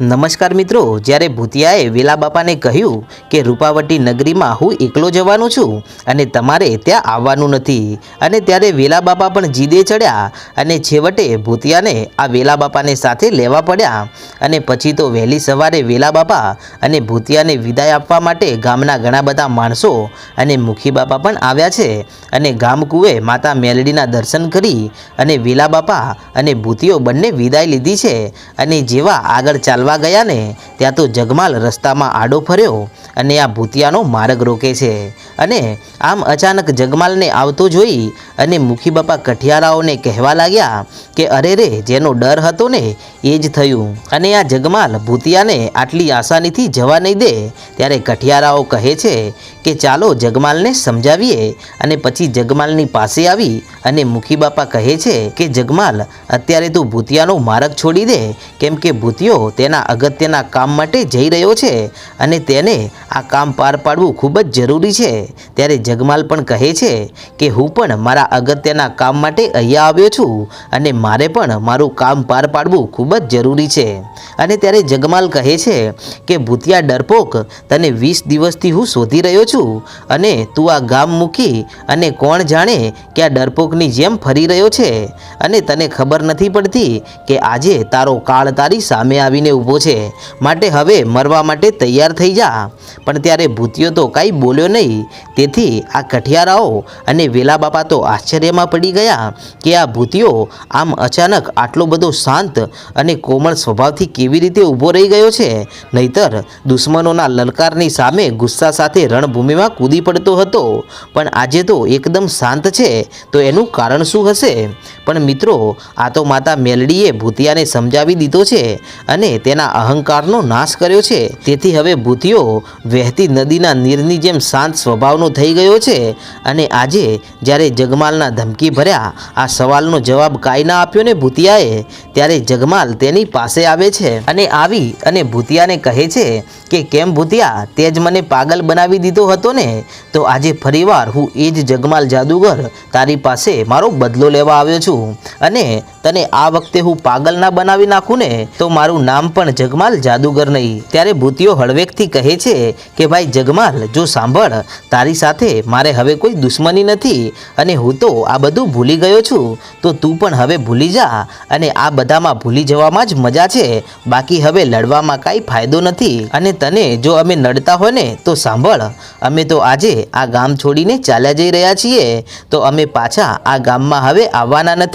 નમસ્કાર મિત્રો, જ્યારે ભૂતિયાએ વેલા બાપાને કહ્યું કે રૂપાવટી નગરીમાં હું એકલો જવાનું છું અને તમારે ત્યાં આવવાનું નથી, અને ત્યારે વેલા બાપા પણ જીદે ચડ્યા અને છેવટે ભૂતિયાને આ વેલા બાપાને સાથે લેવા પડ્યા, અને પછી તો વહેલી સવારે વેલા બાપા અને ભૂતિયાને વિદાય આપવા માટે ગામના ઘણા બધા માણસો અને મુખી બાપા પણ આવ્યા છે, અને ગામ કુએ માતા મેલડીના દર્શન કરી અને વેલા બાપા અને ભૂતિયો બંને વિદાય લીધી છે, અને જેવા આગળ ચાલવા ગયા ને ત્યાં તો જગમાલ રસ્તામાં આડો ફર્યો અને આ ભૂતિયાનો માર્ગ રોકે છે. અને આમ અચાનક જગમાલને આવતો જોઈ અને મુખી બાપા કઠિયારાઓને કહેવા લાગ્યા કે, અરે રે, જેનો ડર હતો ને, એ જ થયું. અને આ જગમાલ ભૂતિયાને આટલી આસાનીથી જવા નહીં દે. ત્યારે કઠિયારાઓ કહે છે કે, ચાલો જગમાલને સમજાવીએ. અને પછી જગમાલની પાસે આવી અને મુખી બાપા કહે છે કે, જગમાલ, અત્યારે તું ભૂતિયાનો માર્ગ છોડી દે. કેમ કે ભૂતિયો તેના અગત્યના કામ માટે જઈ રહ્યો છે અને તેને આ કામ પાર પાડવું ખૂબ જ જરૂરી છે. ત્યારે જગમાલ પણ કહે છે કે, હું પણ મારા અગત્યના કામ માટે અહીંયા આવ્યો છું અને મારે પણ મારું કામ પાર પાડવું ખૂબ જ જરૂરી છે. અને ત્યારે જગમાલ કહે છે કે, ભૂતિયા ડરપોક, તને વીસ દિવસથી હું શોધી રહ્યો છું અને તું આ ગામ મૂકી અને કોણ જાણે કે આ ડરપોકની જેમ ફરી રહ્યો છે. અને તને ખબર નથી પડતી કે આજે તારો કાળ તારી સામે આવીને ઊભો છે. માટે હવે મરવા માટે તૈયાર થઈ જા. પણ ત્યારે ભૂતિયો તો કાંઈ બોલ્યો નહીં. તેથી આ કઠિયારાઓ અને વેલા બાપા તો આશ્ચર્યમાં પડી ગયા કે આ ભૂતિયો આમ અચાનક આટલો બધો શાંત અને કોમળ સ્વભાવથી કેવી રીતે ઊભો રહી ગયો છે? નહીતર દુશ્મનોના લલકારની સામે ગુસ્સા સાથે રણભૂમિમાં કૂદી પડતો હતો. પણ આજે તો એકદમ શાંત છે. તો એનું કારણ શું હશે? પણ મિત્રો, આ તો માતા મેલડીએ ભૂતિયાને સમજાવી દીધો છે અને તેના અહંકારનો નાશ કર્યો છે. તેથી હવે ભૂતિયો વહેતી નદીના નીરની જેમ શાંત સ્વભાવનો થઈ ગયો છે અને આજે જ્યારે જગમાલના ધમકી ભર્યા, આ સવાલનો જવાબ કાંઈ ના આપ્યો ને ભૂતિયાએ, ત્યારે જગમાલ તેની પાસે આવે છે અને આવી અને ભૂતિયાને કહે છે કે, કેમ ભૂતિયા, તે જ મને પાગલ બનાવી દીધો હતો ને? તો આજે ફરીવાર હું એ જ જગમાલ જાદુગર, તારી પાસે મારો બદલો લેવા આવ્યો છું. અને તને આ વખતે હું પાગલ ના બનાવી નાખું ને, તો મારું નામ પણ જગમાલ જાદુગર નહીં. ત્યારે ભૂતિયો હળવેકથી કહે છે કે, ભાઈ જગમાલ, જો સાંભળ, તારી સાથે મારે હવે કોઈ દુશ્મની નથી. અને હું તો આ બધું ભૂલી ગયો છું. તો તું પણ હવે ભૂલી જા. અને આ બધામાં ભૂલી જવામાં જ મજા છે. બાકી હવે લડવામાં કાંઈ ફાયદો નથી. અને તને જો અમે નડતા હોય ને, તો સાંભળ. અમે તો આજે આ ગામ છોડીને ચાલ્યા જઈ રહ્યા છીએ. તો અમે પાછા આ ગામમાં હવે આવવાના નથી.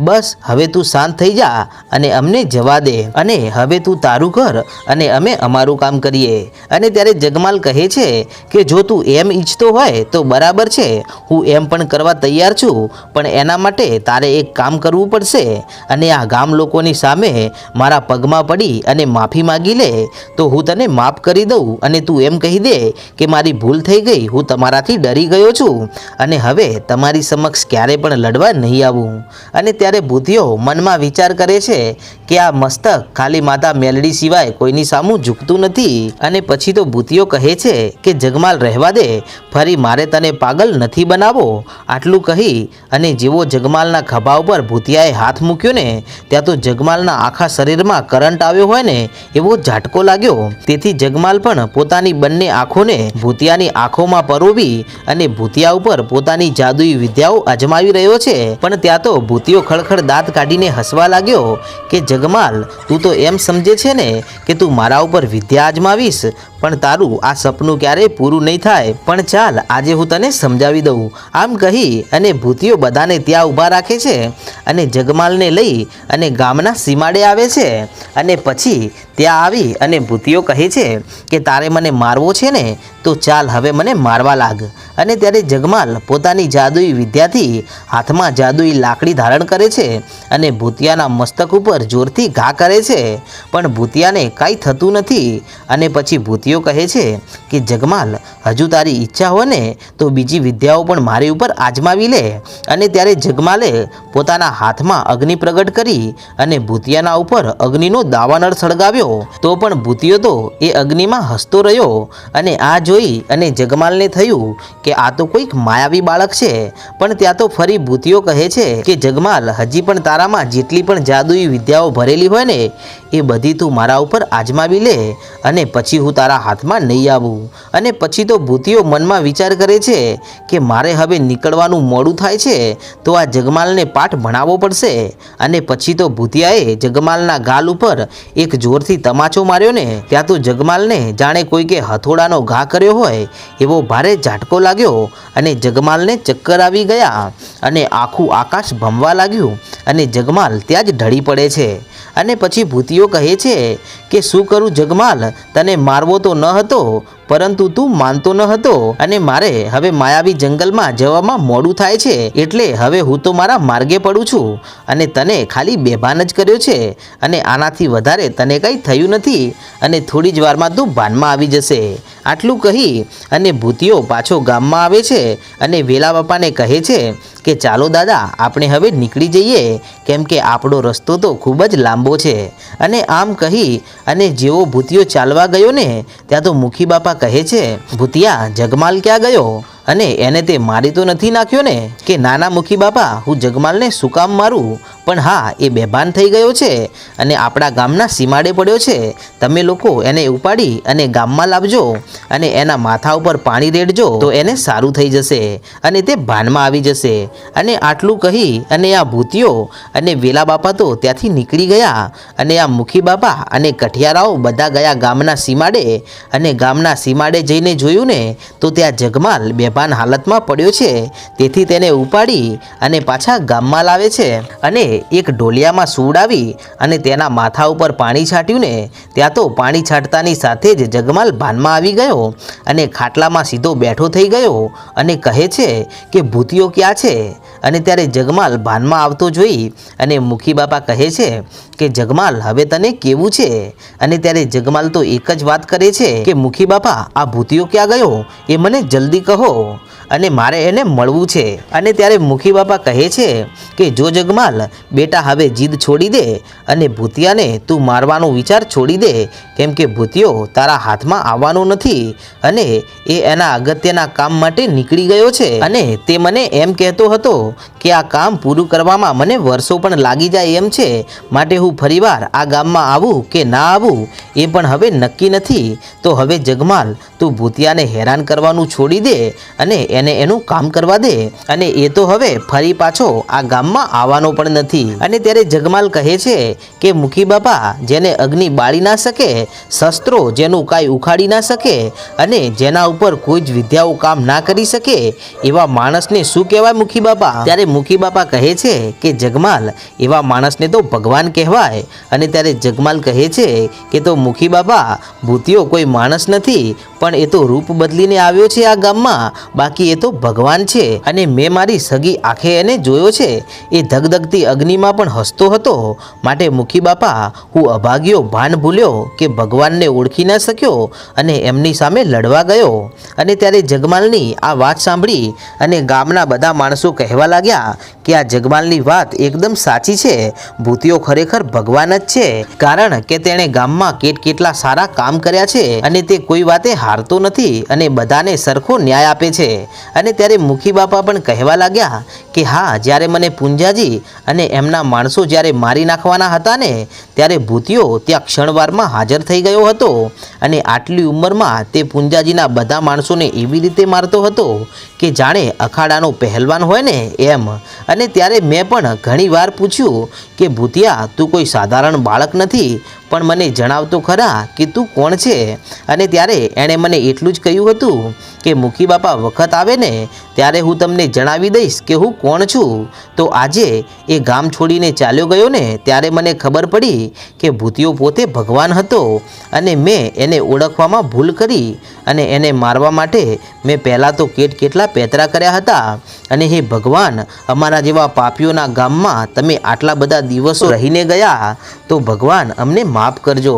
બસ, હવે તું શાંત થઈ જા અને અમને જવા દે. અને હવે તું તારું કર અને અમે અમારું કામ કરીએ. અને ત્યારે જગમાલ કહે છે કે જો તું એમ ઈચ્છતો હોય તો બરાબર છે, હું એમ પણ કરવા તૈયાર છું, પણ એના માટે તારે એક કામ કરવું પડશે. અને આ ગામ લોકોની સામે મારા પગમાં પડી અને માફી માગી લે, તો હું તને માફ કરી દઉં અને તું એમ કહી દે કે મારી ભૂલ થઈ ગઈ, હું તમારાથી ડરી ગયો છું. અને હવે તમારી સમક્ષ ક્યારે પણ લડવા નહીં આવું. અને ત્યારે ભૂતિયો મનમાં વિચાર કરે છે કે આ મસ્તક ખાલી માતા મેલડી સિવાય કોઈની સામું ઝૂકતું નથી. અને પછી તો ભૂતિયો કહે છે કે, જગમાલ રહેવા દે, ફરી મારે તને પાગલ નથી બનાવો. આટલું કહી અને જેવો જગમાલના ખભા ઉપર ભૂતિયાએ હાથ મૂક્યો ને, ત્યાં તો જગમાલના આખા શરીરમાં કરંટ આવ્યો હોય ને, એવો ઝાટકો લાગ્યો. તેથી જગમાલ પણ પોતાની બંને આંખોને ભૂતિયાની આંખોમાં પરોવી અને ભૂતિયા ઉપર પોતાની જાદુઈ વિદ્યાઓ અજમાવી રહ્યો છે. પણ ત્યાં તો ભૂતિયો ખળખળ દાંત કાઢીને હસવા લાગ્યો કે, જગમાલ, તું તો એમ સમજે છે ને કે તું મારા ઉપર વિદ્યા અજમાવીશ પણ તારું આ સપનું ક્યારેય પૂરું નહીં થાય. પણ ચાલ, આજે હું તને સમજાવી દઉં. આમ કહી અને ભૂતિઓ બધાને ત્યાં ઊભા રાખે છે અને જગમાલને લઈ અને ગામના સીમાડે આવે છે. અને પછી ત્યાં આવી અને ભૂતિઓ કહે છે કે, તારે મને મારવો છે ને? તો ચાલ, હવે મને મારવા લાગ. અને ત્યારે જગમાલ પોતાની જાદુઈ વિદ્યાથી હાથમાં જાદુઈ લાકડી ધારણ કરે છે અને ભૂતિયાના મસ્તક ઉપર જોરથી ઘા કરે છે. પણ ભૂતિયાને કાંઈ થતું નથી અને પછી ભૂતિયો કહે છે કે, જગમાલ, હજુ તારી ઈચ્છા હોય ને, તો બીજી વિદ્યાઓ પણ મારી ઉપર આજમાવી લે. અને ત્યારે જગમાલે પોતાના હાથમાં અગ્નિ પ્રગટ કરી અને ભૂતિયાના ઉપર અગ્નિનો દાવાનળ સળગાવ્યો. તો પણ ભૂતિયો તો એ અગ્નિમાં હસતો રહ્યો અને આ જોઈ અને જગમાલને થયું કે, આ તો કોઈક માયાવી બાળક છે. પણ ત્યાં તો ફરી ભૂતિયો કહે છે કે, જગમાલ, હજી પણ તારામાં જેટલી પણ જાદુઈ વિદ્યાઓ ભરેલી હોય ને એ બધી તું મારા ઉપર આજમાવી લે અને પછી હું તારા હાથમાં નહીં આવું. અને પછી તો ભૂતિઓ મનમાં વિચાર કરે છે કે મારે હવે નીકળવાનું મોડું થાય છે, તો આ જગમાલને પાઠ ભણાવવો પડશે. અને પછી તો ભૂતિયાએ જગમાલના ગાલ ઉપર એક જોરથી તમાચો માર્યો ને, ત્યાં તો જગમાલને જાણે કોઈકે હથોડાનો ઘા કર્યો હોય એવો ભારે ઝાટકો લાગ્યો અને જગમાલને ચક્કર આવી ગયા અને આખું આકાશ ભમવા લાગ્યું અને જગમાલ ત્યાં જ ઢળી પડે છે. અને પછી ભૂતિઓ કહે છે કે શું કરું જગમાલ? તને મારવો તો ન હતો? પરંતુ તું માનતો ન હતો અને મારે હવે માયાવી જંગલમાં જવામાં મોડું થાય છે એટલે હવે હું તો મારા માર્ગે પડું છું અને તને ખાલી બેભાન જ કર્યો છે અને આનાથી વધારે તને કંઈ થયું નથી અને થોડી જ વારમાં તું ભાનમાં આવી જશે. આટલું કહી અને ભૂતિઓ પાછો ગામમાં આવે છે અને વેલા બાપાને કહે છે કે, ચાલો દાદા, આપણે હવે નીકળી જઈએ. કેમ કે આપણો રસ્તો તો ખૂબ જ લાંબો છે. અને આમ કહી અને જેવો ભૂતિયો ચાલવા ગયો ને ત્યાં તો મુખી બાપા કહે છે ભૂતિયા જગમાલ ક્યાં ગયો? અને એને તે મારી તો નથી નાખ્યો ને કે નાના મુખી બાપા, હું જગમાલને શું કામ મારું? પણ હા, એ બેભાન થઈ ગયો છે અને આપણા ગામના સીમાડે પડ્યો છે. તમે લોકો એને ઉપાડી અને ગામમાં લાવજો અને એના માથા ઉપર પાણી રેડજો તો એને સારું થઈ જશે અને તે ભાનમાં આવી જશે. અને આટલું કહી અને આ ભૂતિયો અને વેલા બાપા તો ત્યાંથી નીકળી ગયા અને આ મુખી બાપા અને કઠિયારાઓ બધા ગયા ગામના સીમાડે અને ગામના સીમાડે જઈને જોયું ને તો ત્યાં જગમાલ બેભાન હાલતમાં પડ્યો છે. તેથી તેને ઉપાડી અને પાછા ગામમાં લાવે છે અને એક ઢોલિયામાં સુવડાવી અને તેના માથા ઉપર પાણી છાંટ્યું ને ત્યાં તો પાણી છાંટતાની સાથે જ જગમાલ ભાનમાં આવી ગયો અને ખાટલામાં સીધો બેઠો થઈ ગયો અને કહે છે કે ભૂતિયો ક્યાં છે? અને ત્યારે જગમાલ ભાનમાં આવતો જોઈ અને મુખી બાપા કહે છે કે, જગમાલ, હવે તને કેવું છે? અને ત્યારે જગમાલ તો એક જ વાત કરે છે કે, મુખી બાપા, આ ભૂતિયો ક્યાં ગયો? એ મને જલ્દી કહો. અને મારે એને મળવું છે. અને ત્યારે મુખી બાપા કહે છે કે, જો જગમાલ, બેટા હવે જીદ છોડી દે અને ભૂતિયાને તું મારવાનો વિચાર છોડી દે, કેમ કે ભૂતિયો તારા હાથમાં આવવાનો નથી અને એ એના અગત્યના કામ માટે નીકળી ગયો છે. અને તે મને એમ કહેતો હતો કે, આ કામ પૂરું કરવામાં મને વર્ષો પણ લાગી જાય એમ છે. માટે હું ફરીવાર આ ગામમાં આવું કે ના આવું એ પણ હવે નક્કી નથી. તો હવે જગમાલ, તું ભૂતિયાને હેરાન કરવાનું છોડી દે અને એને એનું કામ કરવા દે. અને એ તો હવે ફરી પાછો આ ગામમાં આવવાનો પણ નથી. અને ત્યારે જગમાલ કહે છે કે, મુખી બાપા, જેને અગ્નિ બાળી ના શકે, શસ્ત્રો જેનું કાંઈ ઉખાડી ના શકે, અને જેના ઉપર કોઈ જ વિદ્યાઓ કામ ના કરી શકે, એવા માણસને શું કહેવાય મુખી બાપા? ત્યારે મુખી બાપા કહે છે કે, જગમાલ, એવા માણસને તો ભગવાન કહેવાય. અને ત્યારે જગમાલ કહે છે કે, તો મુખી બાપા, ભૂતિયો કોઈ માણસ નથી, પણ એ તો રૂપ બદલીને આવ્યો છે આ ગામમાં. બાકી એ તો ભગવાન છે અને મેં મારી સગી આંખે એને જોયો છે. એ ધગધગતી અગ્નિમાં પણ હસતો હતો. માટે મુખી બાપા, હું અભાગ્યો ભાન ભૂલ્યો કે ભગવાનને ઓળખી ન શક્યો અને એમની સામે લડવા ગયો. અને ત્યારે જગમાલની આ વાત સાંભળી અને ગામના બધા માણસો કહેવા લાગ્યા કે આ જગમાલની વાત એકદમ સાચી છે. ભૂતિયો ખરેખર ભગવાન જ છે. કારણ કે તેણે ગામમાં કેટ કેટલા સારા કામ કર્યા છે અને તે કોઈ વાતે હારતો નથી અને બધાને સરખો ન્યાય આપે છે. અને ત્યારે મુખી બાપા પણ કહેવા લાગ્યા કે હા, જ્યારે મને પુંજાજી અને એમના માણસો જ્યારે મારી નાખવાના હતા ને, ત્યારે ભૂતિયો ત્યાં ક્ષણવારમાં હાજર થઈ ગયો હતો અને આટલી ઉંમરમાં તે પુંજાજીના બધા માણસોને એવી રીતે મારતો હતો કે જાણે અખાડાનો પહેલવાન હોય ને એમ. અને ત્યારે મેં પણ ઘણીવાર પૂછ્યું કે, ભૂતિયા, તું કોઈ સાધારણ બાળક નથી પણ મને જણાવતો ખરા કે તું કોણ છે? અને ત્યારે એણે મને એટલું જ કહ્યું હતું કે મુખી બાપા વખત આવે ને ત્યારે હું તમને જણાવી દઈશ કે હું કોણ છું. તો આજે એ ગામ છોડીને ચાલ્યો ગયો ને ત્યારે મને ખબર પડી કે ભૂતિયો પોતે ભગવાન હતો અને મેં એને ઓળખવામાં ભૂલ કરી અને એને મારવા માટે મેં પહેલાં તો કેટ કેટલા પેતરા કર્યા હતા. અને હે ભગવાન અમારા જેવા પાપીઓના ગામમાં તમે આટલા બધા દિવસો રહીને ગયા તો ભગવાન અમને માફ કરજો.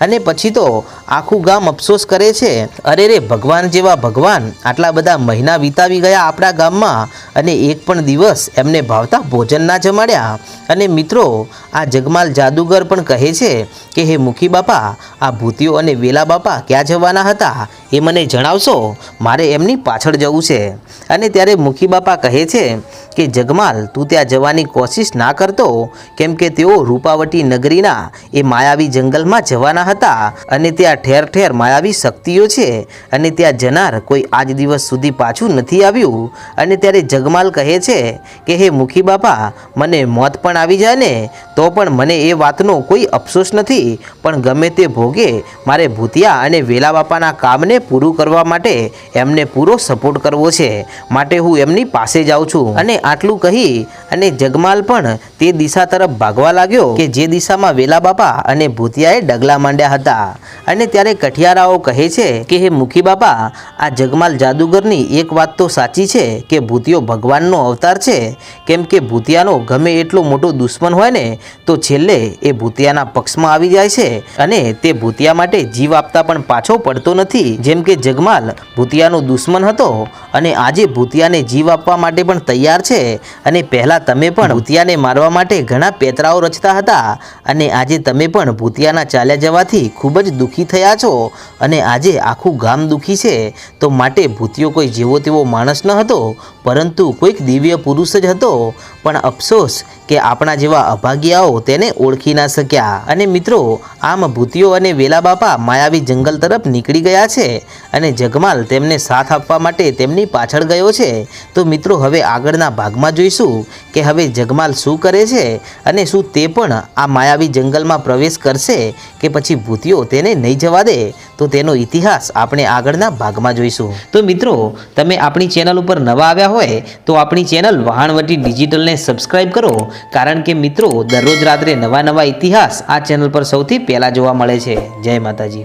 અને પછી તો આખું ગામ અફસોસ કરે છે. અરે રે, ભગવાન જેવા ભગવાન આટલા બધા મહિના વિતાવી ગયા આપણા ગામમાં અને એક પણ દિવસ એમને ભાવતા ભોજન ના જમાડ્યા. અને મિત્રો, આ જગમાલ જાદુગર પણ કહે છે કે, હે મુખી બાપા, આ ભૂતિયો અને વેલા બાપા ક્યાં જવાના હતા? એ મને જણાવશો? મારે એમની પાછળ જવું છે. અને ત્યારે મુખી બાપા કહે છે કે, જગમાલ, તું ત્યાં જવાની કોશિશ ના કરતો? કેમ કે તેઓ રૂપાવટી નગરીના એ માયાવી જંગલમાં જવાના હતા અને ત્યાં ઠેર ઠેર માયાવી શક્તિઓ છે અને ત્યાં જનાર કોઈ આજ દિવસ સુધી પાછું નથી આવ્યું. અને ત્યારે જગમાલ કહે છે કે, હે મુખી બાપા, મને મોત પણ આવી જાય ને, તો પણ મને એ વાતનો કોઈ અફસોસ નથી. પણ ગમે તે ભોગે, મારે ભૂતિયા અને વેલા બાપાના કામને પૂરું કરવા માટે એમને પૂરો સપોર્ટ કરવો છે. માટે હું એમની પાસે જાઉં છું. અને આટલું કહી અને જગમાલ પણ તે દિશા તરફ ભાગવા લાગ્યો કે જે દિશામાં વેલા બાપા અને ભૂતિયાએ ડગલા માંડ્યા હતા. અને ત્યારે કઠિયારાઓ કહે છે કે, હે મુખી બાપા, આ જગમાલ જાદુગરની એક વાત તો સાચી છે કે ભૂતિયો ભગવાનનો અવતાર છે. કેમ કે ભૂતિયાનો ગમે એટલો મોટો દુશ્મન હોય ને, તો છેલ્લે એ ભૂતિયાના પક્ષમાં આવી જાય છે. અને તે ભૂતિયા માટે જીવ આપતા પણ પાછો પડતો નથી. જેમ કે જગમાલ ભૂતિયાનો દુશ્મન હતો અને આજે ભૂતિયાને જીવ આપવા માટે પણ તૈયાર છે અને પહેલાં તમે પણ ભૂતિયાને મારવા માટે ઘણા પેતરાઓ રચતા હતા અને આજે તમે પણ ભૂતિયાના ચાલ્યા જવાથી ખૂબ જ દુઃખી થયા છો અને આજે આખું ગામ દુઃખી છે. તો માટે ભૂતિયો કોઈ જેવો તેવો માણસ ન હતો, પરંતુ કોઈક દિવ્ય પુરુષ જ હતો. પણ અફસોસ કે આપણા જેવા અભાગ્યાઓ તેને ઓળખી ના શક્યા. અને મિત્રો, આમ ભૂતિયો અને વેલા બાપા માયાવી જંગલ તરફ નીકળી ગયા છે અને જગમાલ તેમને સાથ આપવા માટે તેમની પાછળ ગયો છે. તો મિત્રો, હવે આગળના ભાગમાં જોઈશું કે હવે જગમાલ શું કરે છે અને શું તે પણ આ માયાવી જંગલમાં પ્રવેશ કરશે કે પછી ભૂતિયો તેને નહીં જવા દે. તો તેનો ઇતિહાસ આપણે આગળના ભાગમાં જોઈશું. તો મિત્રો, તમે આપણી ચેનલ ઉપર નવા આવ્યા હોય, તો આપણી ચેનલ વહાણવટી ડિજિટલને સબસ્ક્રાઇબ કરો. કારણ કે મિત્રો, દરરોજ રાત્રે નવા નવા ઇતિહાસ આ ચેનલ પર સૌથી પહેલાં જોવા મળે છે. જય માતાજી.